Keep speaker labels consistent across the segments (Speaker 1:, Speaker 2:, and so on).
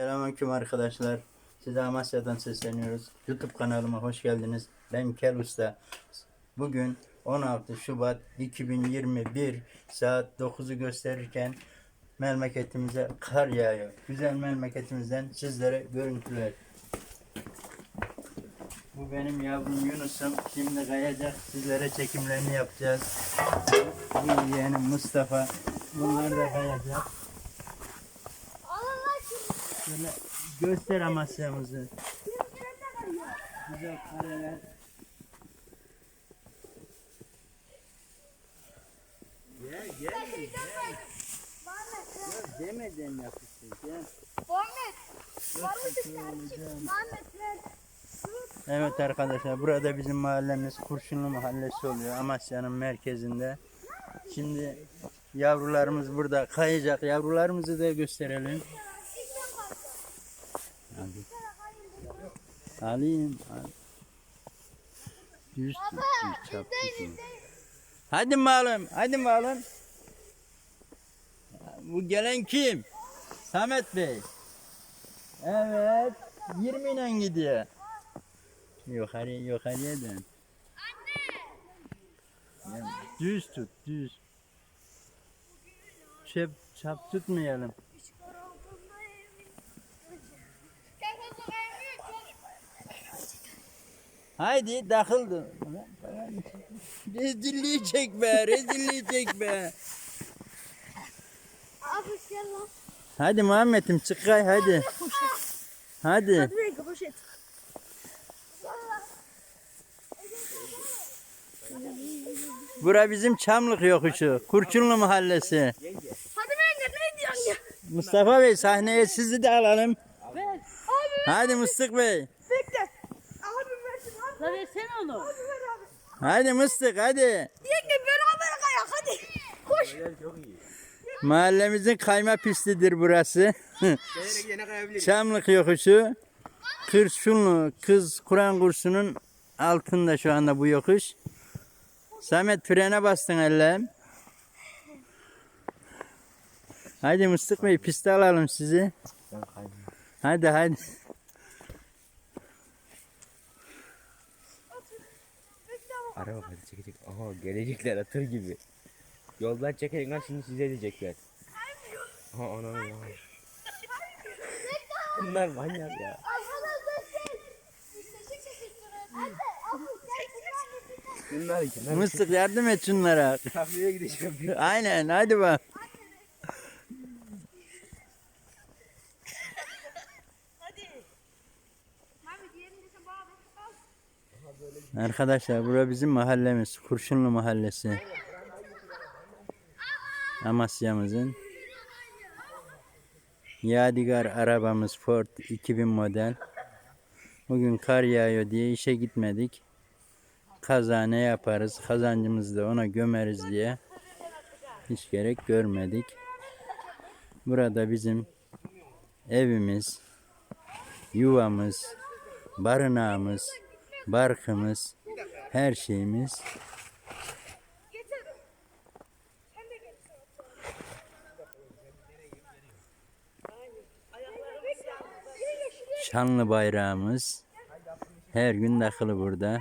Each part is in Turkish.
Speaker 1: Selamünaleyküm arkadaşlar. Size Amasya'dan sesleniyoruz. YouTube kanalıma hoş geldiniz. Ben Kel Usta. Bugün 16 Şubat 2021 saat 9'u gösterirken memleketimize kar yağıyor. Güzel memleketimizden sizlere görüntüler. Bu benim yavrum Yunus'um. Şimdi kayacak. Sizlere çekimlerini yapacağız. Bu yeğenim Mustafa. Bunlar da kayacak. Şöyle göster Amasya'mızı. Güzel kareler. Gel gel gel. Gel demeden yapıştır gel. Evet arkadaşlar burada bizim mahallemiz Kurşunlu Mahallesi oluyor Amasya'nın merkezinde. Şimdi yavrularımız burada kayacak. Yavrularımızı da gösterelim. Hadi. Alayım. al. Düz düz çap. Hadi malum, hadi malum. Bu gelen kim? Samet Bey. Evet, 20 ile gidiyor. Yukarı, yukarıya dön. Ya, Düz tut, düz. Çöp, çap tutmayalım. Haydi takıldı. Rezilliği çek be, rezilliği çek be.
Speaker 2: Abi gel lan.
Speaker 1: Hadi Muhammed'im çık kay hadi. Hadi.
Speaker 2: Poşet.
Speaker 1: Bura bizim Çamlık yokuşu. Kurşunlu mahallesi.
Speaker 2: Hadi ben ne diyorsun ya?
Speaker 1: Mustafa Bey sahneye sizi de alalım. Hadi Mıstık Bey.
Speaker 2: bekle. Abi versin abi.
Speaker 3: La versene onu.
Speaker 2: Abi ver abi.
Speaker 1: Hadi Mıstık hadi.
Speaker 2: Yenge beraber kayak hadi. Koş.
Speaker 1: Mahallemizin kayma pistidir burası. Çamlık yokuşu. Kurşunlu kız Kur'an kursunun altında şu anda bu yokuş. Samet frene bastın ellem. Hadi Mıstık Bey piste alalım sizi. Hadi hadi.
Speaker 4: Araba hadi çekecek. Aha gelecekler atır gibi. Yoldan çekerek lan şimdi size edecekler. Aha anam ya. Bunlar manyak ya. Bunlar. Bunlar
Speaker 1: Mıstık yardım et şunlara.
Speaker 4: Kafeye gideceğim.
Speaker 1: Aynen hadi bak. Arkadaşlar bura bizim mahallemiz. Kurşunlu mahallesi. Amasya'mızın. Yadigar arabamız Ford 2000 model. Bugün kar yağıyor diye işe gitmedik. Kaza ne yaparız? Kazancımızı da ona gömeriz diye hiç gerek görmedik. Burada bizim evimiz, yuvamız, barınağımız, barkımız, her şeyimiz. Şanlı bayrağımız her gün takılı burada.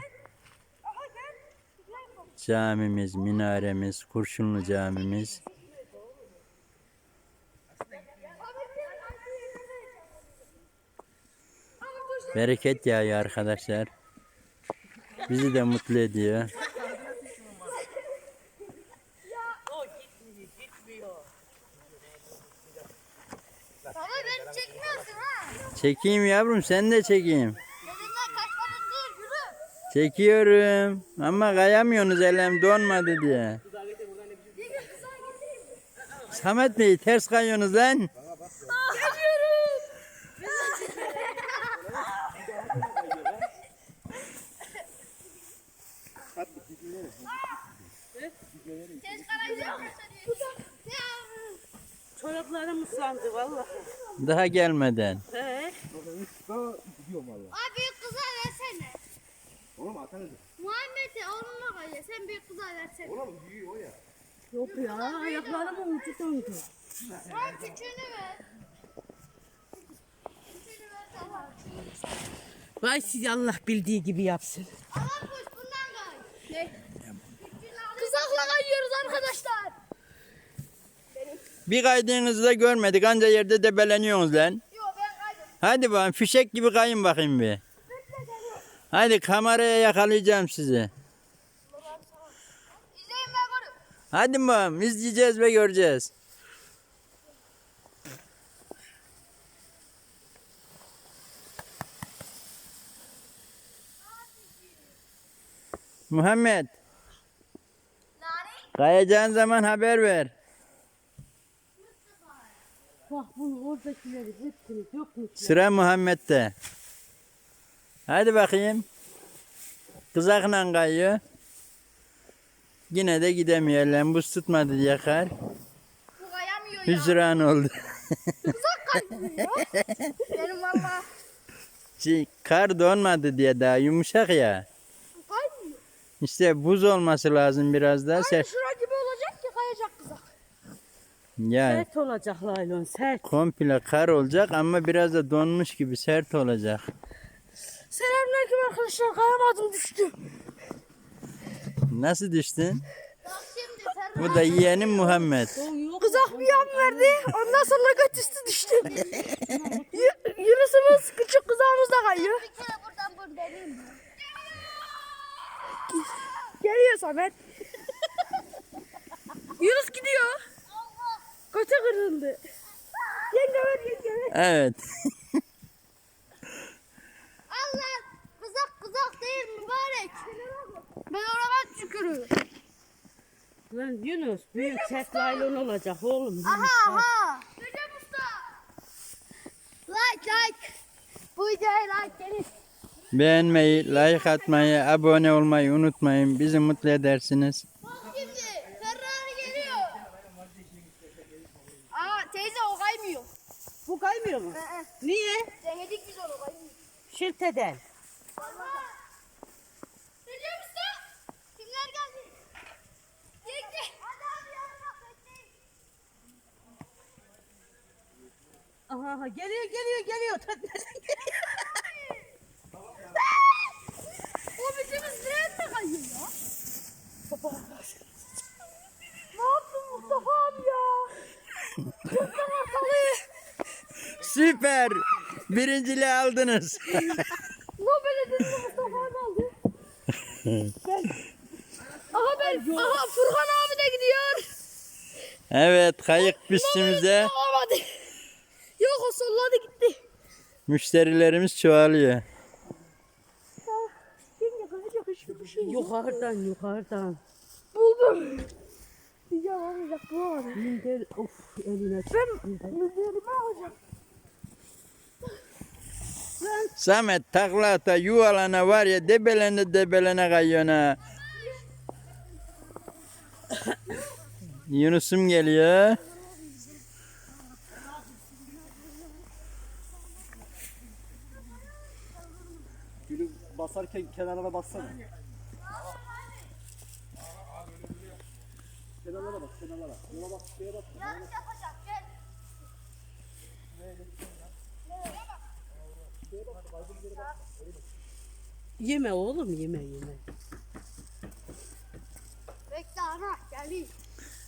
Speaker 1: Camimiz, minaremiz, Kurşunlu camimiz. Bereket yağıyor arkadaşlar. Bizi de mutlu ediyor.
Speaker 2: Baba beni çekmiyorsun ha.
Speaker 1: Çekeyim yavrum sen de çekeyim. Çekiyorum. Ama kayamıyorsunuz elim donmadı diye. Samet Bey ters kayıyorsunuz lan.
Speaker 2: Tez karayacak
Speaker 3: Çoraplarım ıslandı vallahi.
Speaker 1: Daha gelmeden.
Speaker 3: He.
Speaker 2: Abi büyük kıza versene.
Speaker 4: Oğlum atanız.
Speaker 2: Muhammed'e oğluna koy. Sen büyük kıza versene.
Speaker 4: Oğlum büyüyor o ya.
Speaker 3: Yok ya ayaklarım ucu döndü.
Speaker 2: Sen küçüğünü ver.
Speaker 3: Vay siz Allah bildiği gibi yapsın.
Speaker 2: Aman kuş bundan kay. Ne? Kızakla kayıyoruz arkadaşlar.
Speaker 1: Bir kaydığınızı da görmedik. Anca yerde debeleniyorsunuz lan.
Speaker 2: Yok ben kaydım.
Speaker 1: Hadi bakalım fişek gibi kayın bakayım bir. Hadi kameraya yakalayacağım sizi.
Speaker 2: İzleyin ben.
Speaker 1: Hadi bakalım izleyeceğiz ve göreceğiz. Muhammed? Kayacağın zaman haber ver.
Speaker 3: Bak bunu oradakileri hepsini dökmüş.
Speaker 1: Sıra Muhammed'de. Hadi bakayım. Kızakla kayıyor. Yine de gidemiyor lan. Buz tutmadı diye kar.
Speaker 2: Bu kayamıyor ya.
Speaker 1: Hüsran oldu.
Speaker 2: Benim valla.
Speaker 1: Şey, kar donmadı diye daha yumuşak ya. İşte buz olması lazım biraz daha. Ser
Speaker 2: Şura gibi olacak ki kayacak kızak.
Speaker 1: ya
Speaker 3: Sert olacak laylon sert.
Speaker 1: komple kar olacak ama biraz da donmuş gibi sert olacak.
Speaker 2: Selamünaleyküm arkadaşlar. Kayamadım düştüm.
Speaker 1: Nasıl düştün? Bu da yeğenim Muhammed.
Speaker 2: Kızak bir yan verdi. Ondan sonra göt üstü düştüm. Y- Yunus'umuz küçük kızağımız da kayıyor. Bir kere buradan buradayım. Geliyor Samet. Yunus gidiyor. Göte kırıldı. Yenge ver yenge ver.
Speaker 1: Evet.
Speaker 2: Allah kızak kızak değil mübarek. Ben orama tükürüyorum.
Speaker 3: Lan Yunus büyük sert laylon olacak oğlum.
Speaker 2: Aha aha. Recep Usta. Like like. Bu videoya like gelin.
Speaker 1: Beğenmeyi, like atmayı, abone olmayı unutmayın. Bizi mutlu edersiniz.
Speaker 2: Bak şimdi Ferrari geliyor. Aa teyze o kaymıyor.
Speaker 3: Bu kaymıyor mu?
Speaker 2: Ee,
Speaker 3: Niye?
Speaker 2: Denedik biz onu kaymıyor.
Speaker 3: Şilteden.
Speaker 2: Recep Usta. Kimler geldi? Yenge. Hadi hadi yanına bekleyin.
Speaker 3: Aha, aha geliyor geliyor geliyor.
Speaker 2: O bizim izleyen mi kayıyor ya? ne yaptın Mustafa abi ya? Kırktan ortalığı.
Speaker 1: Süper. Birinciliği aldınız.
Speaker 2: Nobel ödülünü Mustafa abi aldı. ben. Aha ben. Aha Furkan abi de gidiyor.
Speaker 1: Evet, kayık pistimize.
Speaker 2: Yok o solladı gitti.
Speaker 1: müşterilerimiz çoğalıyor.
Speaker 2: Kayacak hiçbir şey yok.
Speaker 3: yukarıdan yukarıdan.
Speaker 2: Buldum. Diyeceğim olmayacak bulamadım.
Speaker 3: Minder of eline.
Speaker 2: Ben müdürümü alacağım.
Speaker 1: Samet takla ata yuvalana var ya debelene debelene kayıyorsun ha. Yunus'um geliyor.
Speaker 5: Gülü basarken kenarına bassana. Kenarlara bak, kenarlara. Yola bak, şuraya bak.
Speaker 2: Yanlış yapacak
Speaker 3: Yeme oğlum yeme yeme.
Speaker 2: Bekle ana geleyim.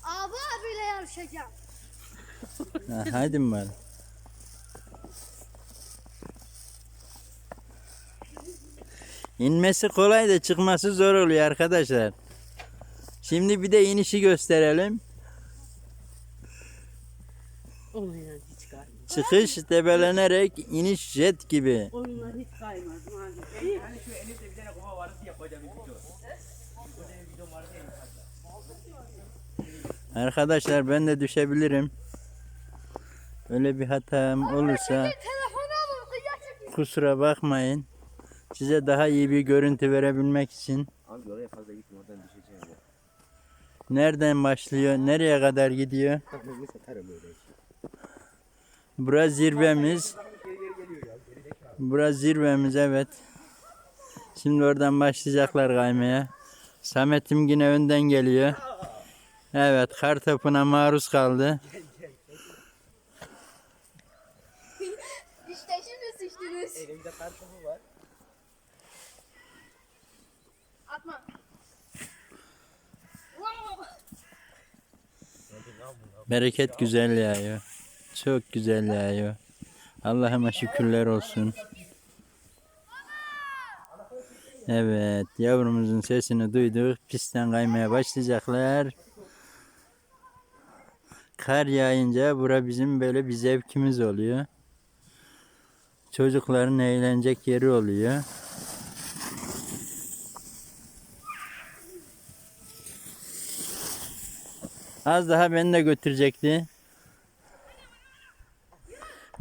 Speaker 2: Abi abiyle yarışacağım.
Speaker 1: Ha, hadi bari. İnmesi kolay da çıkması zor oluyor arkadaşlar. Şimdi bir de inişi gösterelim.
Speaker 3: Kaymaz.
Speaker 1: Çıkış debelenerek iniş jet gibi.
Speaker 3: Onunla hiç kaymaz. maalesef.
Speaker 4: Hani şu elimde bir tane kova vardı ya bir video. Kocaman bir video vardı ya.
Speaker 1: Arkadaşlar ben de düşebilirim. Öyle bir hatam olursa kusura bakmayın. Size daha iyi bir görüntü verebilmek için
Speaker 4: Abi oraya fazla gitme oradan düşeceğim ya.
Speaker 1: nereden başlıyor, nereye kadar gidiyor?
Speaker 4: Bak öyle
Speaker 1: Burası zirvemiz. Burası zirvemiz evet. Şimdi oradan başlayacaklar kaymaya. Samet'im yine önden geliyor. Evet kar topuna maruz kaldı.
Speaker 2: İşte içtiniz içtiniz.
Speaker 4: Elimde kartopu var.
Speaker 2: Atma.
Speaker 1: Bereket güzel yağıyor. Çok güzel yağıyor. Allah'ıma şükürler olsun. Evet, yavrumuzun sesini duyduk. Pistten kaymaya başlayacaklar. Kar yağınca bura bizim böyle bir zevkimiz oluyor. Çocukların eğlenecek yeri oluyor. Az daha beni de götürecekti.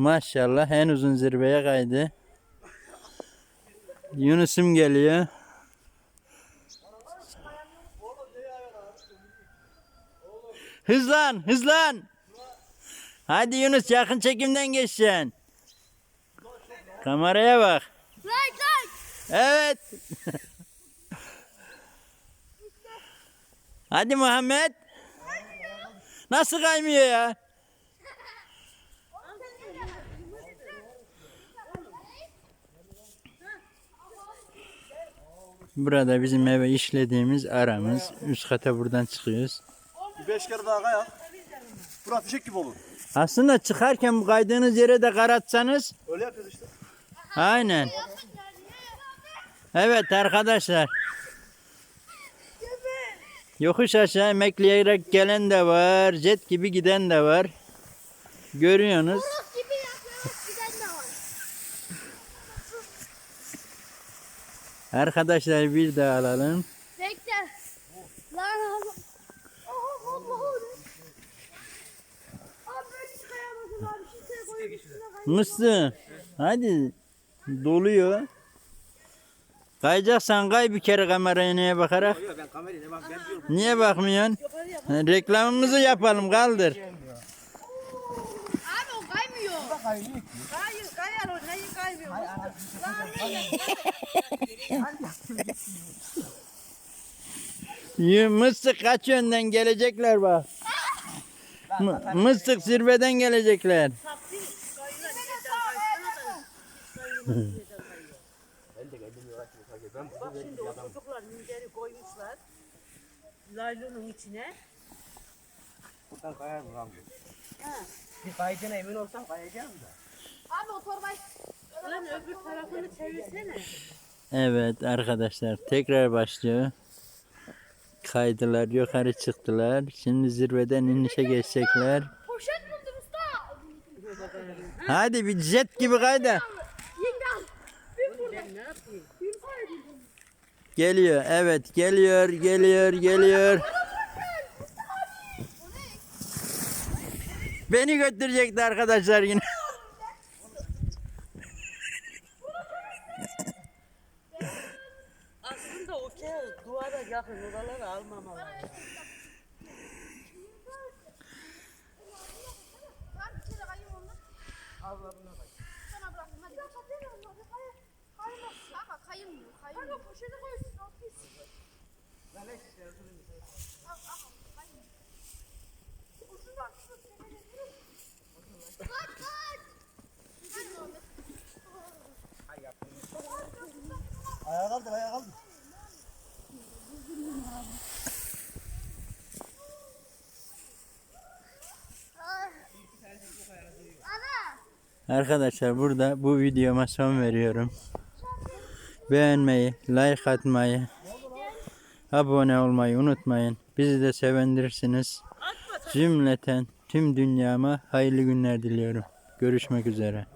Speaker 1: Maşallah en uzun zirveye kaydı. Yunus'um geliyor. Hızlan, hızlan. Hadi Yunus yakın çekimden geçeceksin. Kameraya bak. Evet. Hadi Muhammed. Nasıl kaymıyor ya? Burada bizim eve işlediğimiz aramız. Üst kata buradan çıkıyoruz.
Speaker 5: Beş kere daha kayak. Burası fişek gibi olur.
Speaker 1: Aslında çıkarken bu kaydığınız yere de karatsanız.
Speaker 5: Öyle yapıyoruz işte.
Speaker 1: Aynen. Evet arkadaşlar. Yokuş aşağı emekleyerek gelen de var. Jet gibi giden de var. Görüyorsunuz.
Speaker 2: Buruk gibi yapıyoruz giden de var.
Speaker 1: Arkadaşlar bir daha alalım.
Speaker 2: Bekle. Lan koyup üstüne kaydım.
Speaker 1: Mısır. Hadi. Doluyor. Kayacaksan kay bir kere kameraya neye bakarak.
Speaker 4: Yok ben kameraya ne bak ben diyorum.
Speaker 1: Niye bakmıyorsun? Reklamımızı yapalım kaldır.
Speaker 2: Abi o kaymıyor.
Speaker 3: Hayır kayar o
Speaker 1: Yü- Mıstık kaç yönden gelecekler bak. Mıstık zirveden gelecekler.
Speaker 3: Bak şimdi o çocuklar minderi koymuşlar. Laylonun içine.
Speaker 4: Buradan kayar mı lan bu? Bir kayacağına emin olsam kayacağım da.
Speaker 2: Abi o torbayı.
Speaker 3: Lan öbür tarafını çevirsene.
Speaker 1: Evet arkadaşlar tekrar başlıyor. Kaydılar yukarı çıktılar. Şimdi zirveden inişe geçecekler.
Speaker 2: Poşet buldum usta.
Speaker 1: Hadi bir jet gibi kayda. Geliyor evet geliyor geliyor geliyor. Beni götürecekti arkadaşlar yine.
Speaker 3: Aslında o kağıt yakın oraları almamalı.
Speaker 2: Ben
Speaker 3: buna bak.
Speaker 2: Sana bıraktım hadi. Kaymaz. Kanka kayılmıyor. Kayılmıyor. Kanka poşete koyuyorsun. Al pis. Al, al, kayılmıyor. Tepeden yürü. Kaç, kaç.
Speaker 5: Ayağa kaldır ayağa kaldır.
Speaker 1: Arkadaşlar burada bu videoma son veriyorum. Beğenmeyi, like atmayı, abone olmayı unutmayın. Bizi de sevindirirsiniz. Cümleten tüm dünyama hayırlı günler diliyorum. Görüşmek üzere.